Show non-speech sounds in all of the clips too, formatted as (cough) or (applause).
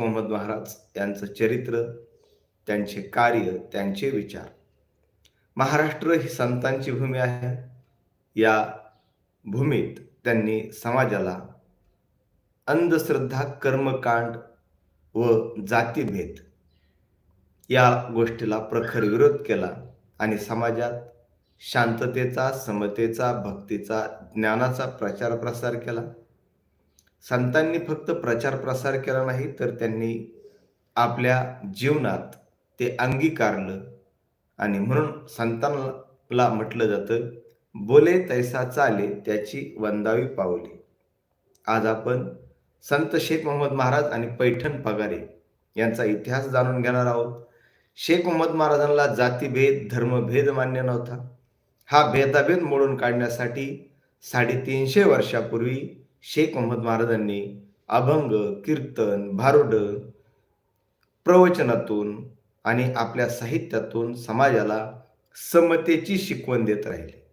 मोहम्मद महाराज यांचं चरित्र त्यांचे कार्य त्यांचे विचार. महाराष्ट्र ही संतांची भूमी आहे. या भूमीत त्यांनी समाजाला अंधश्रद्धा कर्मकांड व जातीभेद या गोष्टीला प्रखर विरोध केला आणि समाजात शांततेचा समतेचा भक्तीचा ज्ञानाचा प्रचार प्रसार केला. संतांनी फक्त प्रचार प्रसार केला नाही तर त्यांनी आपल्या जीवनात ते अंगीकारलं. आणि म्हणून संतांना म्हटलं जातं बोले तैसा चाले त्याची वंदावी पावली. आज आपण संत शेख मोहम्मद महाराज आणि पैठण पगारे यांचा इतिहास जाणून घेणार आहोत. शेख मोहम्मद महाराजांना जातीभेद धर्मभेद मान्य नव्हता. हा भेदाभेद मोडून काढण्यासाठी साडेतीनशे वर्षापूर्वी शेख मोहम्मद महाराजांनी अभंग कीर्तन भारुड प्रवचनातून आणि आपल्या साहित्यातून समाजाला समतेची शिकवण देत राहिले.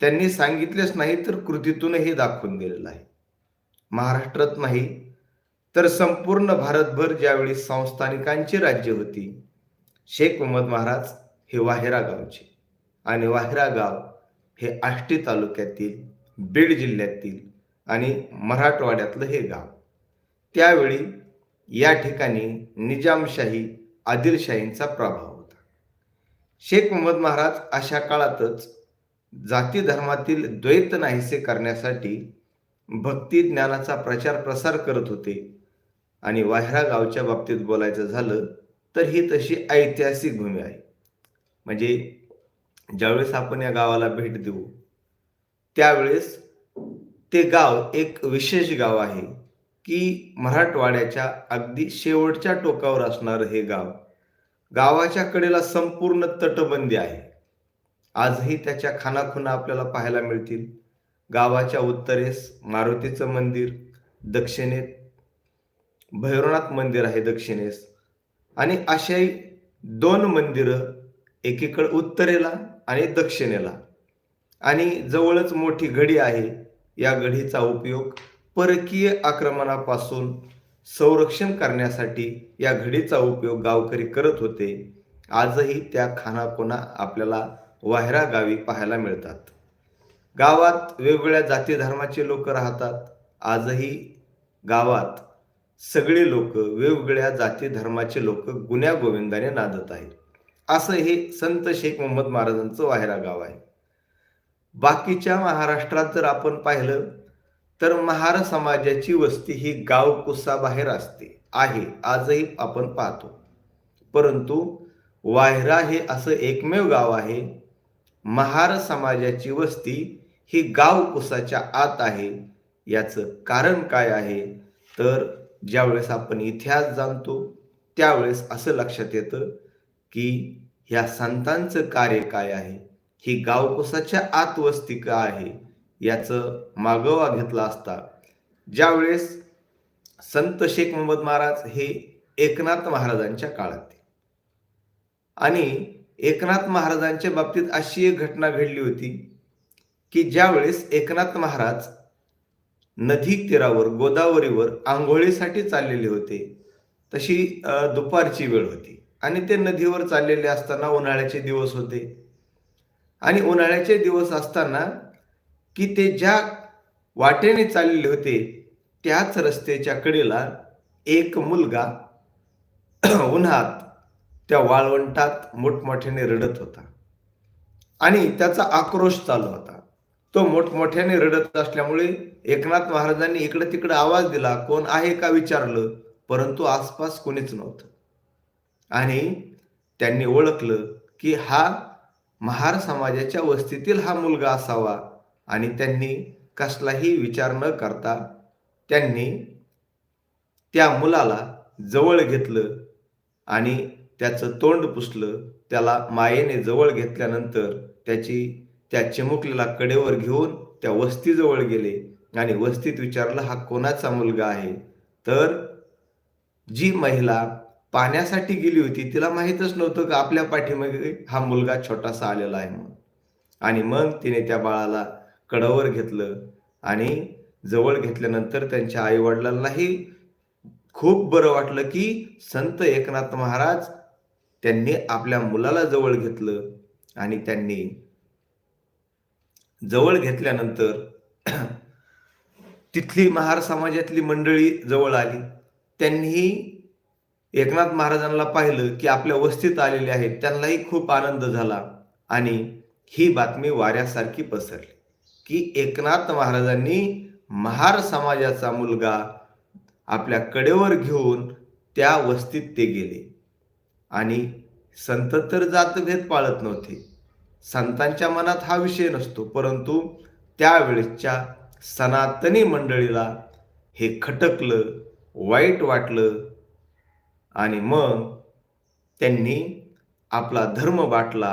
त्यांनी सांगितलेच नाही तर कृतीतून हे दाखवून दिलेलं आहे. महाराष्ट्रात नाही तर संपूर्ण भारतभर ज्यावेळी संस्थानिकांची राज्य होती शेख मोहम्मद महाराज हे वाहेरा गावचे. आणि वाहेरा गाव हे आष्टी तालुक्यातील बीड जिल्ह्यातील आणि मराठवाड्यातलं हे गाव. त्यावेळी या ठिकाणी निजामशाही आदिलशाहींचा प्रभाव होता. शेख मोहम्मद महाराज अशा काळातच जाती धर्मातील द्वैत नाहीसे करण्यासाठी भक्ती ज्ञानाचा प्रचार प्रसार करत होते आणि वायरा गावच्या बाबतीत बोलायचं झालं तर ही तशी ऐतिहासिक भूमी आहे. म्हणजे ज्यावेळेस आपण या गावाला भेट देऊ त्यावेळेस ते गाव एक विशेष गाव आहे की मराठवाड्याच्या अगदी शेवटच्या टोकावर असणारं हे गाव. गावाच्या कडेला संपूर्ण तटबंदी आहे. आजही त्याच्या खानाखुना आपल्याला पाहायला मिळतील. गावाच्या उत्तरेस मारुतीचं मंदिर दक्षिणेत भैरवनाथ मंदिर आहे दक्षिणेस. आणि अशाही दोन मंदिरं एकीकडे उत्तरेला आणि दक्षिणेला. आणि जवळच मोठी घडी आहे या घडीचा उपयोग परकीय आक्रमणापासून संरक्षण करण्यासाठी या घडीचा उपयोग गावकरी करत होते. आजही त्या खानाखुणा आपल्याला वाहरा गावी पाहायला मिळतात. गावात वेगवेगळ्या जाती धर्माचे लोक राहतात. आजही गावात सगळे लोक वेगवेगळ्या जाती धर्माचे लोक गुन्ह्या गोविंदाने नांदत आहेत. असं हे संत शेख मोहम्मद महाराजांचं वाहेरा गाव आहे. बाकीच्या महाराष्ट्रात जर आपण पाहिलं तर महार समाजाची वस्ती ही गाव कुसाबाहेर असते आहे आजही आपण पाहतो. परंतु वायरा हे असं एकमेव गाव आहे. महार समाजाची वस्ती ही गाव कुसाच्या आत आहे. याचं कारण काय आहे? तर ज्यावेळेस आपण इतिहास जाणतो त्यावेळेस असं लक्षात येतं की ह्या संतांचं कार्य काय आहे? ही गावकुसाच्या आत वस्ती का आहे याचं मागोवा घेतला असता. ज्यावेळेस संत शेख मोहम्मद महाराज हे एकनाथ महाराजांच्या काळात आणि एकनाथ महाराजांच्या बाबतीत अशी एक घटना घडली होती की ज्यावेळेस एकनाथ महाराज नदी तीरावर गोदावरीवर आंघोळीसाठी चाललेले होते तशी दुपारची वेळ होती. आणि ते नदीवर चाललेले असताना उन्हाळ्याचे दिवस होते. आणि उन्हाळ्याचे दिवस असताना की ते ज्या वाटेने चाललेले होते त्याच रस्त्याच्या कडेला एक मुलगा (clears throat) उन्हात त्या वाळवंटात मोठमोठ्याने रडत होता. आणि त्याचा आक्रोश चालू होता. तो मोठमोठ्याने रडत असल्यामुळे एकनाथ महाराजांनी इकडे तिकडे आवाज दिला कोण आहे का? विचारलं. परंतु आसपास कोणीच नव्हतं. आणि त्यांनी ओळखलं की हा महार समाजाच्या वस्तीतील हा मुलगा असावा आणि त्यांनी कसलाही विचार न करता त्यांनी त्या मुलाला जवळ घेतलं आणि त्याचं तोंड पुसलं. त्याला मायेने जवळ घेतल्यानंतर त्याची त्या चिमुकलेला कडेवर घेऊन त्या वस्तीजवळ गेले आणि वस्तीत विचारलं हा कोणाचा मुलगा आहे? तर जी महिला पाण्यासाठी गेली होती तिला माहीतच नव्हतं की आपल्या पाठीमागे हा मुलगा छोटासा आलेला आहे म्हणून. आणि मग तिने त्या बाळाला कडावर घेतलं आणि जवळ घेतल्यानंतर त्यांच्या आई वडिलांनाही खूप बरं वाटलं की संत एकनाथ महाराज त्यांनी आपल्या मुलाला जवळ घेतलं आणि त्यांनी जवळ घेतल्यानंतर (clears throat) तिथली महार समाजातली मंडळी जवळ आली. त्यांनी एकनाथ महाराजांना पाहिलं की आपल्या वस्तीत आलेले आहेत त्यांनाही खूप आनंद झाला. आणि ही बातमी वाऱ्यासारखी पसरली की एकनाथ महाराजांनी महार समाजाचा मुलगा आपल्या कडेवर घेऊन त्या वस्तीत ते गेले. आणि संत तर जातभेद पाळत नव्हते. संतांच्या मनात हा विषय नसतो परंतु त्यावेळेसच्या सनातनी मंडळीला हे खटकलं वाईट वाटलं आणि मग त्यांनी आपला धर्म बाटला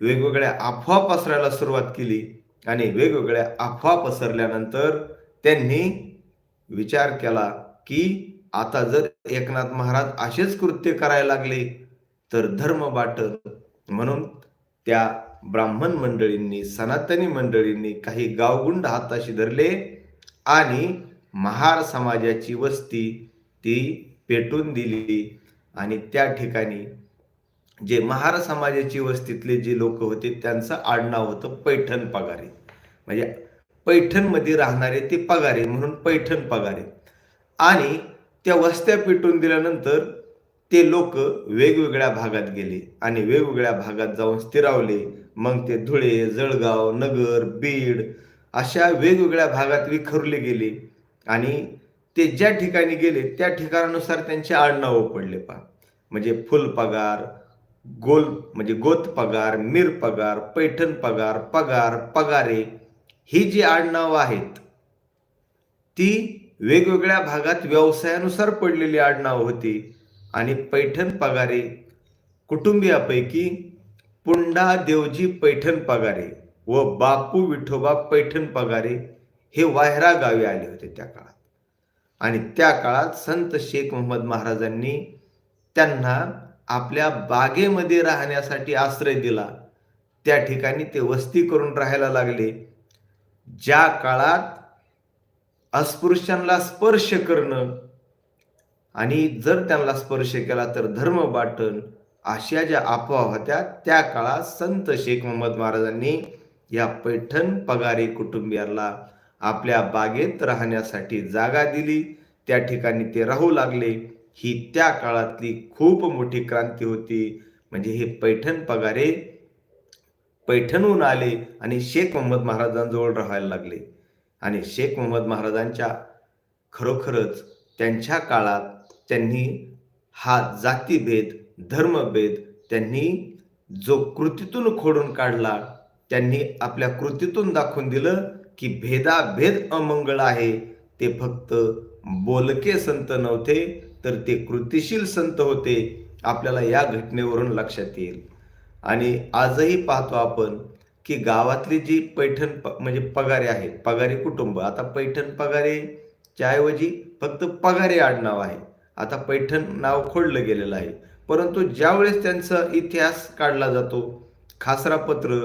वेगवेगळ्या अफवा पसरायला सुरुवात केली आणि वेगवेगळ्या अफवा पसरल्यानंतर त्यांनी विचार केला की आता जर एकनाथ महाराज असेच कृत्य करायला लागले तर धर्म बाटल म्हणून त्या ब्राह्मण मंडळींनी सनातनी मंडळींनी काही गावगुंड हाताशी धरले आणि महार समाजाची वस्ती ती पेटून दिली आणि त्या ठिकाणी जे महार समाजाची वस्तीतले जे लोक होते त्यांचं आडनाव होतं पैठण पगारे. म्हणजे पैठणमध्ये राहणारे ते पगारे म्हणून पैठण पगारे. आणि त्या वस्त्या पेटून दिल्यानंतर ते लोक वेगवेगळ्या भागात गेले आणि वेगवेगळ्या भागात जाऊन स्थिरावले. मग ते धुळे जळगाव नगर बीड अशा वेगवेगळ्या भागात विखरले गेले. आणि ते ज्या ठिकाणी गेले त्या ठिकाणानुसार त्यांचे आडनावं पडले पा म्हणजे फुल पगार गोल म्हणजे गोत पगार मीर पगार पैठण पगार पगार पगारे ही जी आडनावं आहेत ती वेगवेगळ्या भागात व्यवसायानुसार पडलेली आडनावं होती. आणि पैठण पगारे कुटुंबियापैकी पुंडा देवजी पैठण पगारे व बापू विठोबा पैठण पगारे हे वायरा गावी आले होते त्या काळात. आणि त्या काळात संत शेख मोहम्मद महाराजांनी त्यांना आपल्या बागेमध्ये राहण्यासाठी आश्रय दिला. त्या ठिकाणी ते वस्ती करून राहायला लागले. ज्या काळात अस्पृश्यांना स्पर्श करणं आणि जर त्यांना स्पर्श केला तर धर्म बाटण अशा ज्या अफवा होत्या त्या काळात संत शेख मोहम्मद महाराजांनी या पैठण पगारी कुटुंबियांना आपल्या बागेत राहण्यासाठी जागा दिली. त्या ठिकाणी ते राहू लागले. ही त्या काळातली खूप मोठी क्रांती होती. म्हणजे हे पैठण पगारे पैठणहून आले आणि शेख मोहम्मद महाराजांजवळ राहायला लागले. आणि शेख मोहम्मद महाराजांच्या खरोखरच त्यांच्या काळात त्यांनी हा जातीभेद धर्मभेद त्यांनी जो कृतीतून खोडून काढला त्यांनी आपल्या कृतीतून दाखवून दिलं. की भेदाभेद अमंगळ आहे. ते फक्त बोलके संत नव्हते तर ते कृतिशील संत होते. आपल्याला या घटनेवरून लक्षात येईल. आणि आजही पाहतो आपण की गावातली जी पैठण प म्हणजे पगारे आहेत पगारी कुटुंब आता पैठण पगारेच्या ऐवजी फक्त पगारे आडनाव आहे. आता पैठण नाव खोडलं गेलेलं आहे. परंतु ज्यावेळेस त्यांचा इतिहास काढला जातो खासरापत्र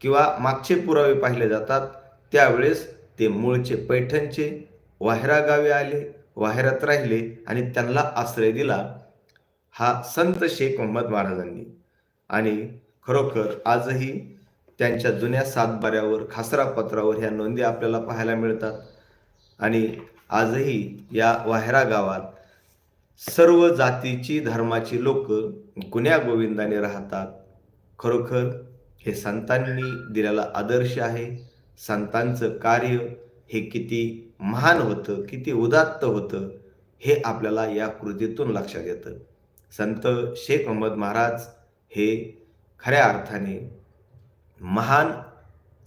किंवा मागचे पुरावे पाहिले जातात त्यावेळेस ते मूळचे पैठणचे वाहेरा गावी आले वाहेरात राहिले आणि त्यांना आश्रय दिला हा संत शेख मोहम्मद महाराजांनी. आणि खरोखर आजही त्यांच्या जुन्या सातबाऱ्यावर खासरा पत्रावर ह्या नोंदी आपल्याला पाहायला मिळतात. आणि आजही या वाहेरा गावात सर्व जातीची धर्माची लोक गुन्ह्या गोविंदाने राहतात. खरोखर हे संतांनी दिलेला आदर्श आहे. संतांचं कार्य हे किती महान होतं किती उदात्त होतं हे आपल्याला या कृतीतून लक्षात येतं. संत शेख अहमद महाराज हे खऱ्या अर्थाने महान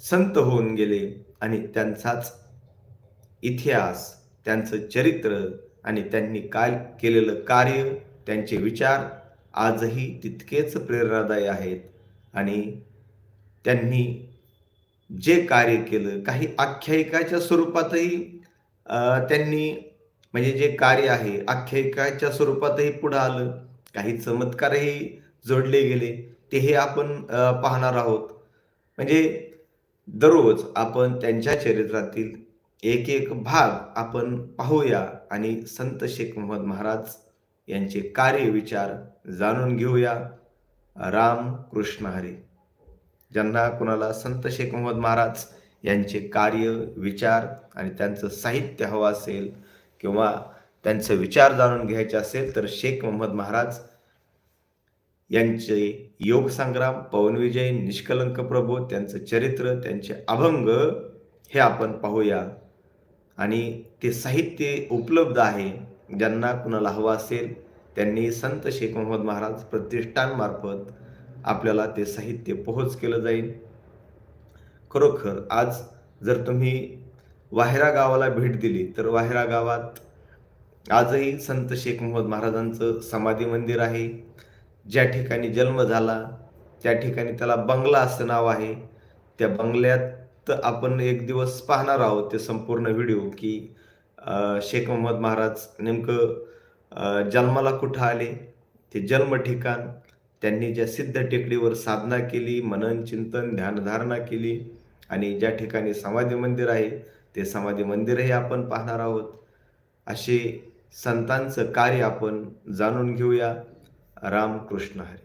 संत होऊन गेले आणि त्यांचाच इतिहास त्यांचं चरित्र आणि त्यांनी काय केलेलं कार्य त्यांचे विचार आजही तितकेच प्रेरणादायी आहेत आणि त्यांनी जे कार्य केलं काही आख्यायिकाच्या स्वरूपातही त्यांनी म्हणजे जे कार्य आहे आख्यायिकाच्या स्वरूपातही पुढं आलं. काही चमत्कारही जोडले गेले. ते हे आपण पाहणार आहोत. म्हणजे दररोज आपण त्यांच्या चरित्रातील एक एक भाग आपण पाहूया आणि संत शेख मोहम्मद महाराज यांचे कार्य विचार जाणून घेऊया. राम कृष्ण हरी. ज्यांना कुणाला संत शेख मोहम्मद महाराज यांचे कार्य विचार आणि त्यांचं साहित्य हवं असेल किंवा त्यांचे विचार जाणून घ्यायचे असेल तर शेख मोहम्मद महाराज यांचे योग संग्राम पवनविजय निष्कलंक प्रभू त्यांचं चरित्र त्यांचे अभंग हे आपण पाहूया. आणि ते साहित्य उपलब्ध आहे. ज्यांना कुणाला हवं असेल त्यांनी संत शेख मोहम्मद महाराज प्रतिष्ठानमार्फत आपल्याला ते साहित्य पोहोच केलं जाईल. खरोखर आज जर तुम्ही वाहेरा गावाला भेट दिली तर वाहेरा गावात आजही संत शेख मोहम्मद महाराजांचं समाधी मंदिर आहे. ज्या ठिकाणी जन्म झाला त्या ठिकाणी त्याला बंगला असं नाव आहे. त्या बंगल्यात आपण एक दिवस पाहणार आहोत ते संपूर्ण व्हिडिओ की शेख मोहम्मद महाराज नेमकं जन्माला कुठं आले ते जन्म ठिकाण त्यांनी ज्या सिद्ध टेकडीवर साधना केली मनन चिंतन ध्यानधारणा केली आणि ज्या ठिकाणी समाधी मंदिर आहे ते समाधी मंदिरही आपण पाहणार आहोत. असे संतांचं कार्य आपण जाणून घेऊया. रामकृष्ण हरी.